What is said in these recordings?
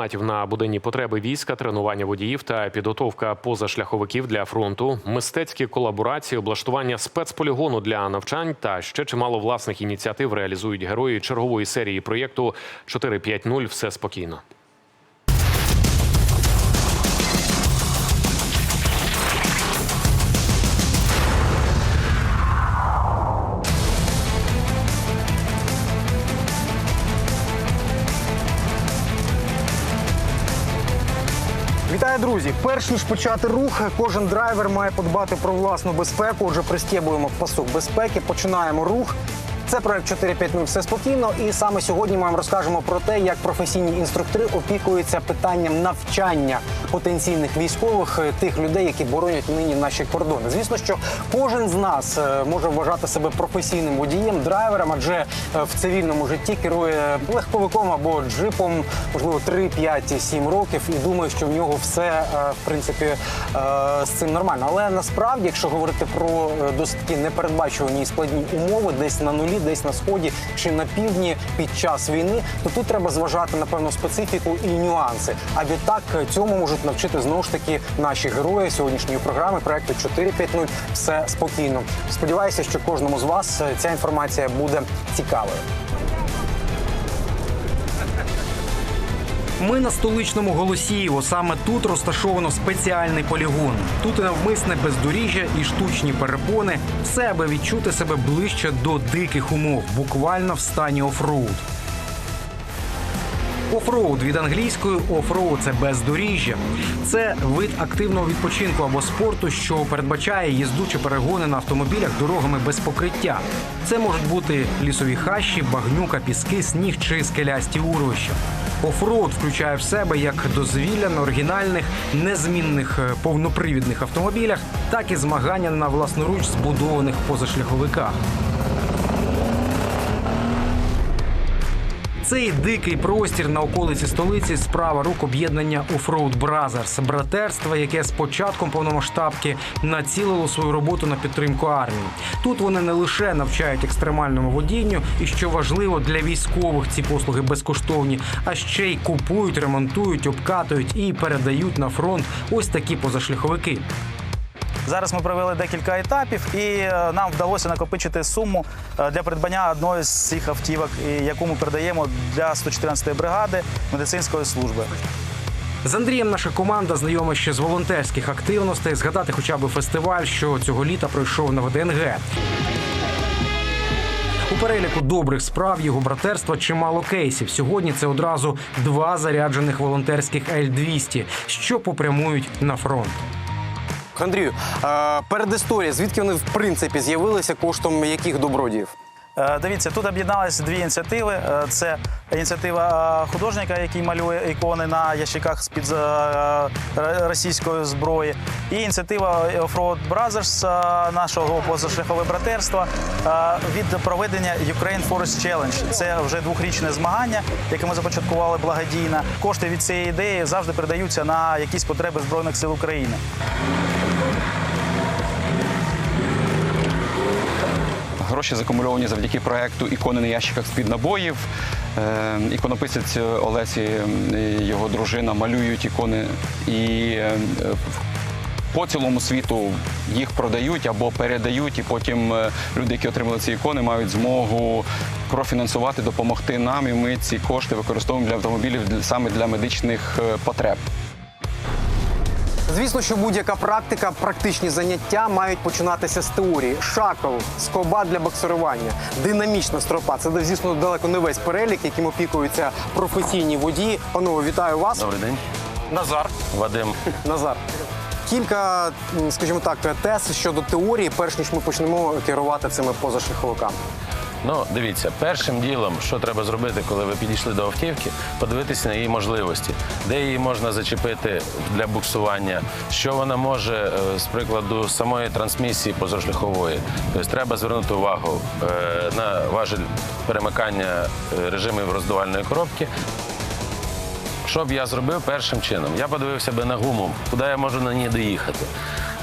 Матів на буденні потреби війська, тренування водіїв та підготовка позашляховиків для фронту, мистецькі колаборації, облаштування спецполігону для навчань та ще чимало власних ініціатив реалізують герої чергової серії проєкту 4.5.0 Все спокійно. Друзі! Перш ніж почати рух, кожен драйвер має подбати про власну безпеку. Отже, пристібуємо пасок безпеки, починаємо рух. Це проект 4.5.0 все спокійно. І саме сьогодні ми вам розкажемо про те, як професійні інструктори опікуються питанням навчання потенційних військових, е, тих людей, які боронять нині наші кордони. Звісно, що кожен з нас е, може вважати себе професійним водієм, драйвером, адже е, в цивільному житті керує легковиком або джипом, можливо, 3, 5, 7 років, і думаю, що в нього все в принципі з цим нормально. Але насправді, якщо говорити про досить непередбачувані і складні умови, десь на нулі, десь на сході чи на півдні під час війни, то тут треба зважати на певну специфіку і нюанси. А відтак е, цьому можуть навчити знову ж таки наші герої сьогоднішньої програми проекту 4.5.0 все спокійно. Сподіваюся, що кожному з вас е, ця інформація буде цікавою. Ми на столичному Голосіїво. Саме тут розташовано спеціальний полігон. Тут навмисне бездоріжжя і штучні перепони. Все аби відчути себе ближче до диких умов, буквально в стані офроуд. Офроуд від англійської офроуд – це бездоріжжя. Це вид активного відпочинку або спорту, що передбачає їзду чи перегони на автомобілях дорогами без покриття. Це можуть бути лісові хащі, багнюка, піски, сніг чи скелясті урвища. Офроуд включає в себе як дозвілля на оригінальних незмінних е, повнопривідних автомобілях, так і змагання на власноруч збудованих позашляховиках. Цей дикий простір на околиці столиці справа рук об'єднання Offroad Brothers – братерства, яке з початком повномасштабки націлило свою роботу на підтримку армії. Тут вони не лише навчають екстремальному водінню, і що важливо для військових ці послуги безкоштовні, а ще й купують, ремонтують, обкатують і передають на фронт ось такі позашляховики. Зараз ми провели декілька етапів, і е, нам вдалося накопичити суму е, для придбання одної з цих автівок, яку ми передаємо для 114-ї бригади медицинської служби. З Андрієм наша команда знайома ще з волонтерських активностей. Згадати хоча б фестиваль, що цього літа пройшов на ВДНГ. У переліку добрих справ його братерства чимало кейсів. Сьогодні це одразу два заряджених волонтерських Л-200, що попрямують на фронт. Андрію, е, передісторія, звідки вони в принципі з'явилися коштом яких добродіїв? Е, Дивіться, тут об'єдналися дві ініціативи. Е, Це ініціатива е, художника, який малює ікони на ящиках з під російської зброї, і ініціатива Offroad Brothers, нашого позашляхове братерства від проведення Ukraine Forest Challenge. Це вже двохрічне змагання, яке ми започаткували благодійно. Кошти від цієї ідеї завжди передаються на якісь потреби збройних сил України. Гроші закумульовані завдяки проекту ікони на ящиках з-під набоїв. Е, Іконописець Олесі його дружина малюють ікони і е, по цілому світу їх продають або передають, і потім е, люди, які отримали ці ікони, мають змогу профінансувати, допомогти нам. І ми ці кошти використовуємо для автомобілів саме для медичних потреб. Звісно, що будь-яка практика, практичні заняття мають починатися з теорії. Шакал, скоба для боксирування, динамічна стропа. Це, звісно, далеко не весь перелік, яким опікуються професійні водії. Панове, вітаю вас. Добрий день. Назар. Вадим. Назар. Кілька, скажімо так, тез щодо теорії, перш ніж ми почнемо керувати цими позашляховиками. Ну, дивіться, першим ділом, що треба зробити, коли ви підійшли до автівки, подивитися на її можливості, де її можна зачепити для буксування, що вона може, е, з прикладу самої трансмісії позашляхової. Тобто треба звернути увагу е, на важель перемикання е, режимів роздувальної коробки. Що б я зробив першим чином? Я подивився би на гуму, куди я можу на ній доїхати.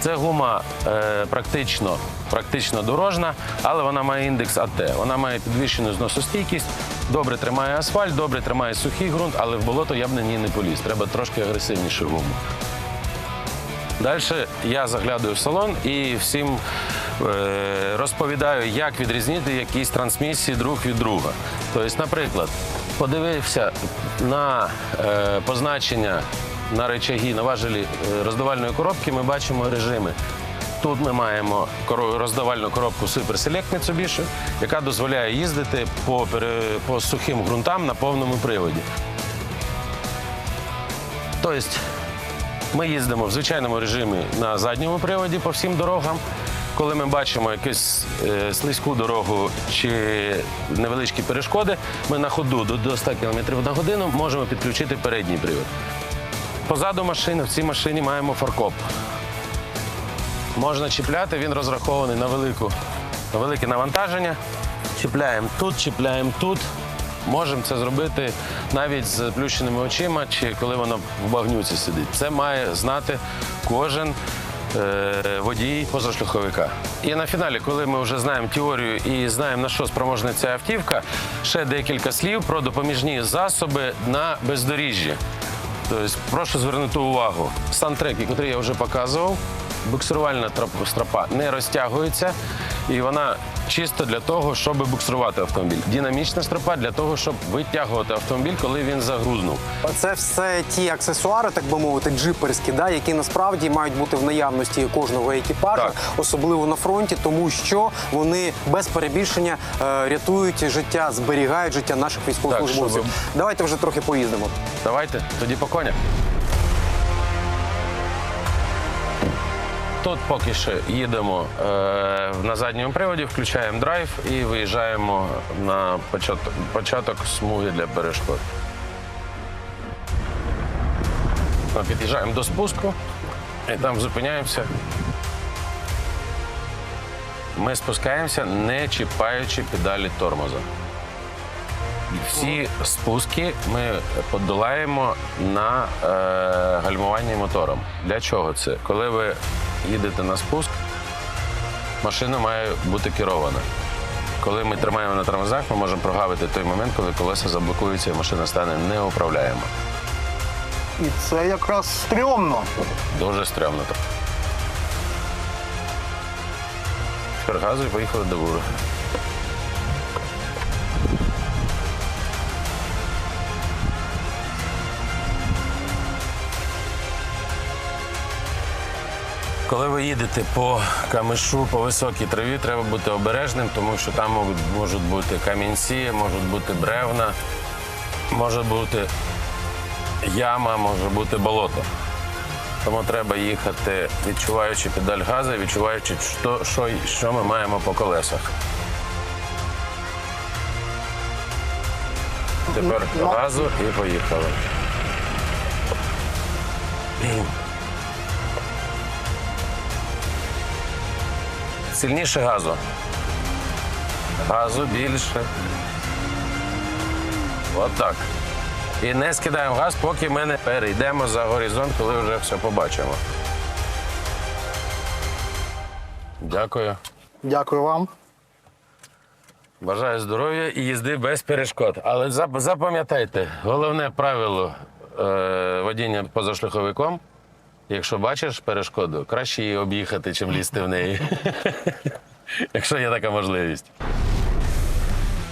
Це гума е, практично, практично дорожна, але вона має індекс АТ. Вона має підвищену зносостійкість, добре тримає асфальт, добре тримає сухий ґрунт, але в болото я б на ній не поліз. Треба трошки агресивніше гуму. Далі я заглядаю в салон і всім е, розповідаю, як відрізнити якісь трансмісії друг від друга. Тобто, наприклад, подивився на е, позначення на речагі, на важелі е, роздавальної коробки, ми бачимо режими. Тут ми маємо роздавальну коробку Super Select Mitsubishi, яка дозволяє їздити по, по сухим ґрунтам на повному приводі. Тобто ми їздимо в звичайному режимі на задньому приводі по всім дорогам. Коли ми бачимо якусь е, слизьку дорогу чи невеличкі перешкоди, ми на ходу до, до 100 км на годину можемо підключити передній привод. Позаду машини в цій машині маємо фаркоп. Можна чіпляти, він розрахований на, велику, на велике навантаження. Чіпляємо тут, чіпляємо тут. Можемо це зробити навіть з заплющеними очима, чи коли воно в багнюці сидить. Це має знати кожен е, водій позашляховика. І на фіналі, коли ми вже знаємо теорію і знаємо на що спроможна ця автівка, ще декілька слів про допоміжні засоби на бездоріжжі. Тобто, прошу звернути увагу. Сантреки, які я вже показував, буксирувальна троп- стропа не розтягується, і вона чисто для того, щоб буксирувати автомобіль. Динамічна стропа для того, щоб витягувати автомобіль, коли він загрузнув. Це все ті аксесуари, так би мовити, джиперські, да, які насправді мають бути в наявності кожного екіпажу, Так. особливо на фронті, тому що вони без перебільшення е, рятують життя, зберігають життя наших військовослужбовців. щоб- Давайте вже трохи поїздимо. Давайте тоді по конях. Тут поки що їдемо е, на задньому приводі, включаємо драйв і виїжджаємо на початок, початок смуги для перешкод. Ми під'їжджаємо до спуску і там зупиняємося. Ми спускаємося, не чіпаючи педалі тормоза. Всі спуски ми подолаємо на е, гальмуванні мотором. Для чого це? Коли ви їдете на спуск, машина має бути керована. Коли ми тримаємо на тормозах, ми можемо прогавити той момент, коли колеса заблокуються і машина стане неуправляєма. І це якраз стрьомно. Дуже стрьомно. Тепер газу і поїхали до бури. Коли ви їдете по камишу, по високій траві, треба бути обережним, тому що там можуть бути камінці, можуть бути бревна, може бути яма, може бути болото. Тому треба їхати, відчуваючи педаль газу, відчуваючи, що, що, що ми маємо по колесах. Тепер газу і поїхали. Сильніше газу. Газу більше. От так. І не скидаємо газ, поки ми не перейдемо за горизонт, коли вже все побачимо. Дякую. Дякую вам. Бажаю здоров'я і їзди без перешкод. Але запам'ятайте, головне правило е, водіння позашляховиком. Якщо бачиш перешкоду, краще її об'їхати, чим лізти в неї. Якщо є така можливість.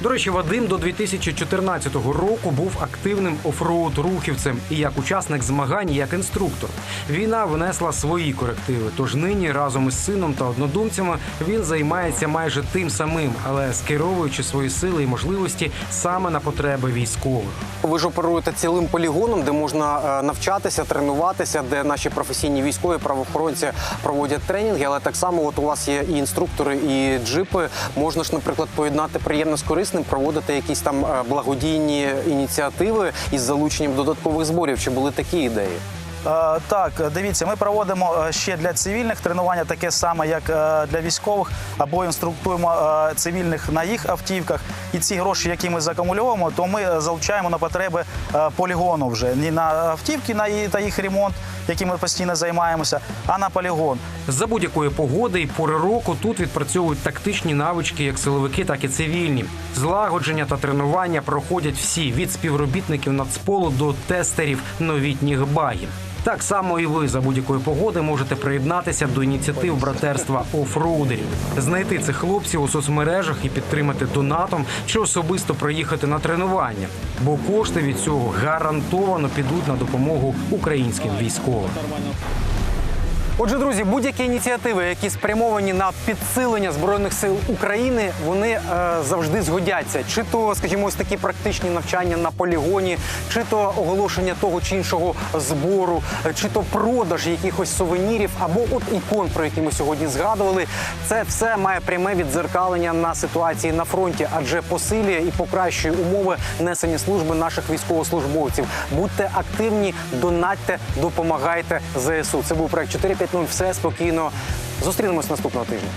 До речі, Вадим до 2014 року був активним офроуд рухівцем і як учасник змагань, і як інструктор. Війна внесла свої корективи. Тож нині разом із сином та однодумцями він займається майже тим самим, але скеровуючи свої сили і можливості саме на потреби військових. Ви ж оперуєте цілим полігоном, де можна е, навчатися, тренуватися, де наші професійні військові правоохоронці проводять тренінги. Але так само, от у вас є і інструктори, і джипи. Можна ж, наприклад, поєднати приємно з корисним, проводити якісь там е, благодійні ініціативи із залученням додаткових зборів. Чи були такі ідеї? Е, Так, дивіться, ми проводимо е, ще для цивільних тренування таке саме, як е, для військових, або інструктуємо е, цивільних на їх автівках. І ці гроші, які ми закумульовуємо, то ми е, залучаємо на потреби е, полігону вже не на автівки на та їх ремонт, яким ми постійно займаємося, а на полігон. За будь-якої погоди і пори року тут відпрацьовують тактичні навички як силовики, так і цивільні. Злагодження та тренування проходять всі від співробітників нацполу до тестерів новітніх багів. Так само і ви за будь-якої погоди можете приєднатися до ініціатив братерства офроудерів, знайти цих хлопців у соцмережах і підтримати донатом чи особисто приїхати на тренування. Бо кошти від цього гарантовано підуть на допомогу українським військовим. Отже, друзі, будь-які ініціативи, які спрямовані на підсилення збройних сил України, вони е, завжди згодяться. Чи то, скажімо, ось такі практичні навчання на полігоні, чи то оголошення того чи іншого збору, е, чи то продаж якихось сувенірів, або от ікон, про які ми сьогодні згадували. Це все має пряме віддзеркалення на ситуації на фронті, адже посилює і покращує умови несення служби наших військовослужбовців. Будьте активні, донатьте, допомагайте ЗСУ. Це був проект 4.5.0. Все спокійно. Зустрінемось наступного тижня.